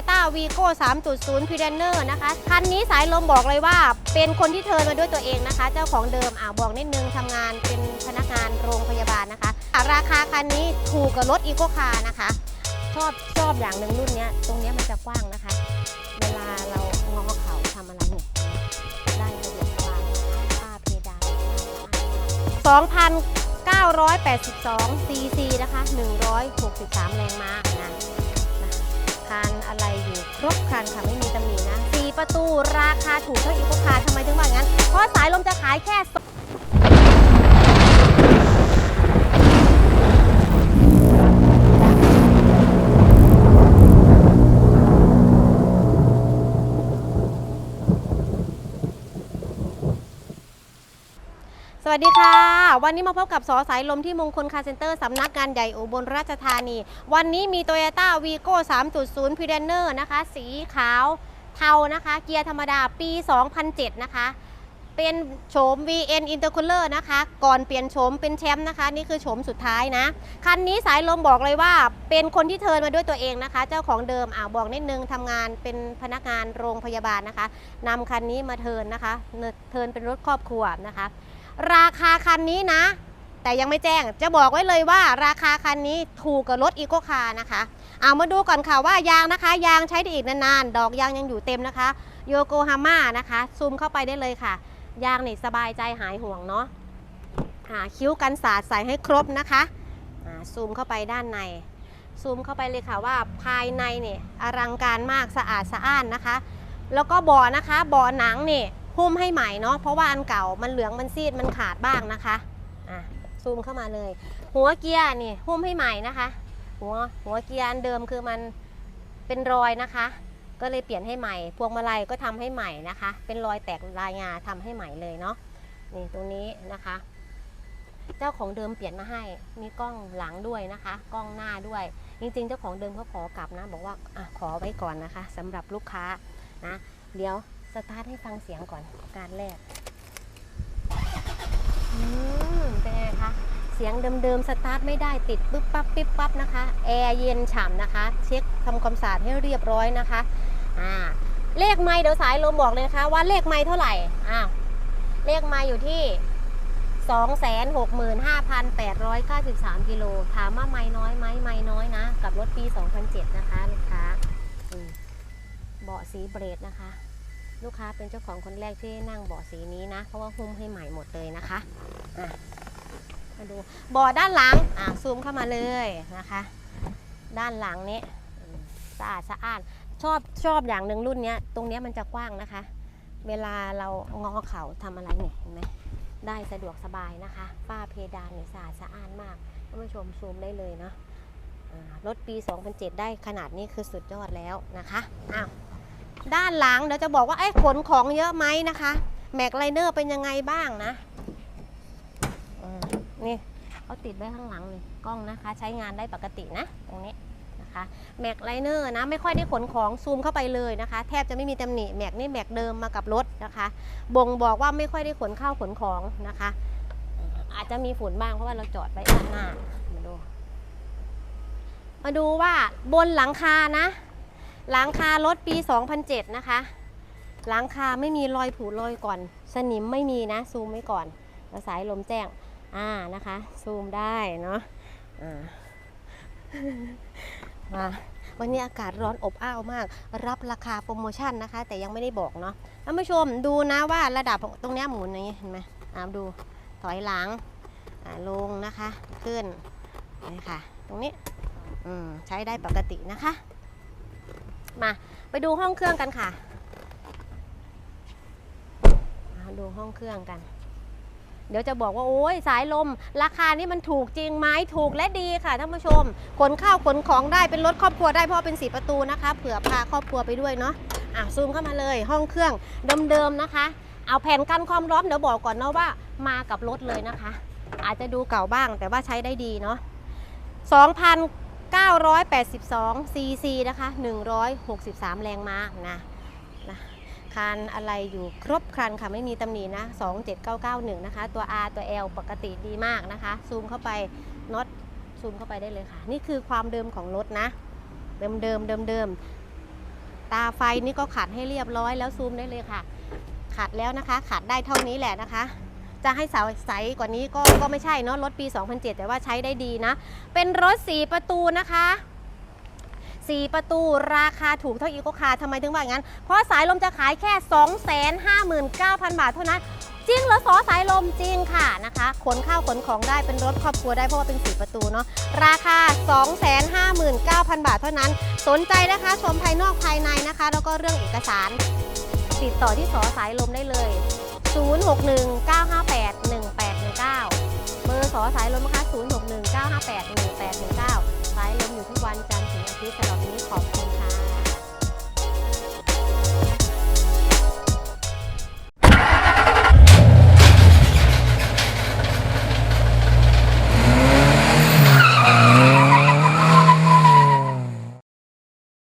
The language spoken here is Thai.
Toyota Vigo 3.0 p r e d e n e r นะคะ คันนี้สายลมบอกเลยว่า เป็นคนที่เทินมาด้วยตัวเองนะคะ เจ้าของเดิมอ่าบอกนิดนึงทำงานเป็นพนักงานโรงพยาบาลนะคะ ราคาคันนี้ถูกกับรถอีโคคาร์นะคะ ชอบชอบอย่างหนึ่งรุ่นนี้ตรงนี้มันจะกว้างนะคะ เวลาเรางอเข่าทำอะไรเนี่ยได้สะดวกสบายนะคะป้าเพดาน2,982 cc นะคะ 163 แรงม้านะ คันอะไรอยู่ครบครันค่ะไม่มีตำหนินะ 4 ประตูราคาถูกเท่าอีโคคาร์ทำไมถึงว่างั้น เพราะสายลมจะขายแค่ วัสดีค่ะ วันนี้มาพบกับสอสายลมที่มงคลคาร์เซ็นเตอร์สำนักงานใหญ่อุบลราชธานี วันนี้มี Toyota Vigo 3.0 p r e d e n e r นะคะ สีขาวเทานะคะ เกียร์ธรรมดาปี 2007 นะคะ เป็นโฉม VN Intercooler นะคะ ก่อนเปลี่ยนโฉมเป็นแชมป์นะคะ นี่คือโฉมสุดท้ายนะ คันนี้สายลมบอกเลยว่าเป็นคนที่เทินมาด้วยตัวเองนะคะ เจ้าของเดิมอ่าบอกนิดนึงทำงานเป็นพนักงานโรงพยาบาลนะคะนำคันนี้มาเทินนะคะ เทินเป็นรถครอบครัวนะคะ ราคาคันนี้นะ แต่ยังไม่แจ้งจะบอกไว้เลยว่าราคาคันนี้ถูกกับรถอีโคคาร์นะคะเอามาดูก่อนค่ะว่ายางนะคะ ยางใช้ได้อีกนานๆ ดอกยางยังอยู่เต็มนะคะโยโกฮาม่านะคะ ซูมเข้าไปได้เลยค่ะ ยางนี่สบายใจหายห่วงเนาะอ่าคิ้วกันสาดใส่ให้ครบนะคะซูมเข้าไปด้านใน ซูมเข้าไปเลยค่ะว่าภายในเนี่ยอลังการมากสะอาดสะอ้านนะคะ แล้วก็บาะนะคะบาะหนังเนี่ หุ้มให้ใหม่เนาะเพราะว่าอันเก่ามันเหลืองมันซีดมันขาดบ้างนะคะอะซูมเข้ามาเลย หัวเกียร์นี่หุ้มให้ใหม่นะคะ หัวหัวเกียร์อันเดิมคือมันเป็นรอยนะคะ ก็เลยเปลี่ยนให้ใหม่ พวงมาลัยก็ทำให้ใหม่นะคะ เป็นรอยแตกลายงาทำให้ใหม่เลยเนาะนี่ตรงนี้นะคะ เจ้าของเดิมเปลี่ยนมาให้มีกล้องหลังด้วยนะคะ กล้องหน้าด้วย จริงๆ เจ้าของเดิมเขาขอกลับนะ บอกว่าอขอไว้ก่อนนะคะสำหรับลูกค้านะ เดี๋ยว สตาร์ทให้ฟังเสียงก่อนการแรกอืมเป็นไงคะ เสียงเดิมๆสตาร์ทไม่ได้ติดปึ๊บปั๊บปิ๊บปั๊บนะคะ แอร์เย็นฉ่ำนะคะ เช็คทำความสะอาดให้เรียบร้อยนะคะอ่าเลขไม่เดี๋ยวสายลมบอกเลยนะคะว่าเลขไม่เท่าไหร่อ้าวเลขไม่อยู่ที่265,893กิโล ถามว่าไม่น้อยไหมไม่น้อยนะ กับรถปี 2007 นะคะลูกค้าเบาะสีเบรดนะคะ ลูกค้าเป็นเจ้าของคนแรกที่นั่งเบาะสีนี้นะ เพราะว่าหุ้มให้ใหม่หมดเลยนะคะอะมาดูเบาะด้านหลังอะซูมเข้ามาเลยนะคะ ด้านหลังนี้สะอาดสะอาดชอบชอบอย่างหนึ่งรุ่นนี้ตรงนี้มันจะกว้างนะคะ เวลาเรางอเข่าทำอะไรเนี่ยเห็นไหมได้สะดวกสบายนะคะฝ้าเพดานเนี่ยสะอาดสะอ้านมากท่านผู้ชมซูมได้เลยเนาะรถปี 2007 ได้ขนาดนี้คือสุดยอดแล้วนะคะอ้าว ด้านหลังเดี๋ยวจะบอกว่าเอ้ขนของเยอะไหมนะคะแม็กไลเนอร์เป็นยังไงบ้างนะอืมนี่เขาติดไว้ข้างหลังนี่กล้องนะคะ ใช้งานได้ปกตินะ ตรงนี้นะคะแม็กไลเนอร์นะไม่ค่อยได้ขนของซูมเข้าไปเลยนะคะ แทบจะไม่มีตำหนิแม็กนี่แม็กเดิมมากับรถนะคะ บ่งบอกว่าไม่ค่อยได้ขนข้าวขนของนะคะ อาจจะมีฝุ่นบ้างเพราะว่าเราจอดไว้ด้านหน้ามาดู มาดูว่าบนหลังคานะ หลังคารถปี 2007 นะคะ หลังคาไม่มีรอยผุรอยก่อน สนิมไม่มีนะ ซูมไว้ก่อนแล้วสายลมแจ้ง อ่านะคะ ซูมได้เนาะอ่ามาวันนี้อากาศร้อนอบอ้าวมาก รับราคาโปรโมชั่นนะคะ แต่ยังไม่ได้บอกเนาะท่านผู้ชมดูนะว่าระดับตรงนี้หมุนอย่างนี้เห็นไหมอ่าดูถอยหลังอ่าลงนะคะ ขึ้นนี่ค่ะ ตรงนี้อืมใช้ได้ปกตินะคะ มาไปดูห้องเครื่องกันค่ะมาดูห้องเครื่องกัน เดี๋ยวจะบอกว่าโอ้ยสายลม ราคานี่มันถูกจริงไหมถูกและดีค่ะท่านผู้ชมขนข้าวขนของได้เป็นรถครอบครัวได้เพราะเป็นสีประตูนะคะ เผื่อพาครอบครัวไปด้วยเนาะอะซูมเข้ามาเลยห้องเครื่องเดิมๆนะคะ เอาแผ่นกันความร้อนเดี๋ยวบอกก่อนเนาะว่ามากับรถเลยนะคะ อาจจะดูเก่าบ้างแต่ว่าใช้ได้ดีเนาะ2,000 982 cc นะคะ 163 แรงม้านะนะคันอะไรอยู่ครบครันค่ะไม่มีตำหนินะ 27991 นะคะ ตัว R ตัว L ปกติดีมากนะคะ ซูมเข้าไปน็อตซูมเข้าไปได้เลยค่ะ นี่คือความเดิมของรถนะ เดิมเดิมเดิมเดิมตาไฟนี่ก็ขัดให้เรียบร้อยแล้วซูมได้เลยค่ะ ขัดแล้วนะคะ ขัดได้เท่านี้แหละนะคะ จะให้สาวใสกว่านี้ก็ก็ไม่ใช่เนาะรถปี 2007 แต่ว่าใช้ได้ดีนะ เป็นรถ 4 ประตูนะคะ4 ประตูราคาถูกเท่าอีโคคาร์ทำไมถึงว่าอย่างนั้น เพราะสายลมจะขายแค่ 259,000 บาทเท่านั้น จริงหรอสอสายลมจริงค่ะนะคะขนข้าวขนของได้เป็นรถครอบครัวได้เพราะว่าเป็น 4 ประตูเนาะราคา 259,000 บาทเท่านั้น สนใจนะคะชมภายนอกภายในนะคะ แล้วก็เรื่องเอกสาร ติดต่อที่สอสายลมได้เลย 061 958 1819 เบอร์สอสายลมนะคะ061 958 1819 สายลมอยู่ทุกวันจันทร์ถึงอาทิตย์สำหรับวันนี้ขอบคุณค่ะ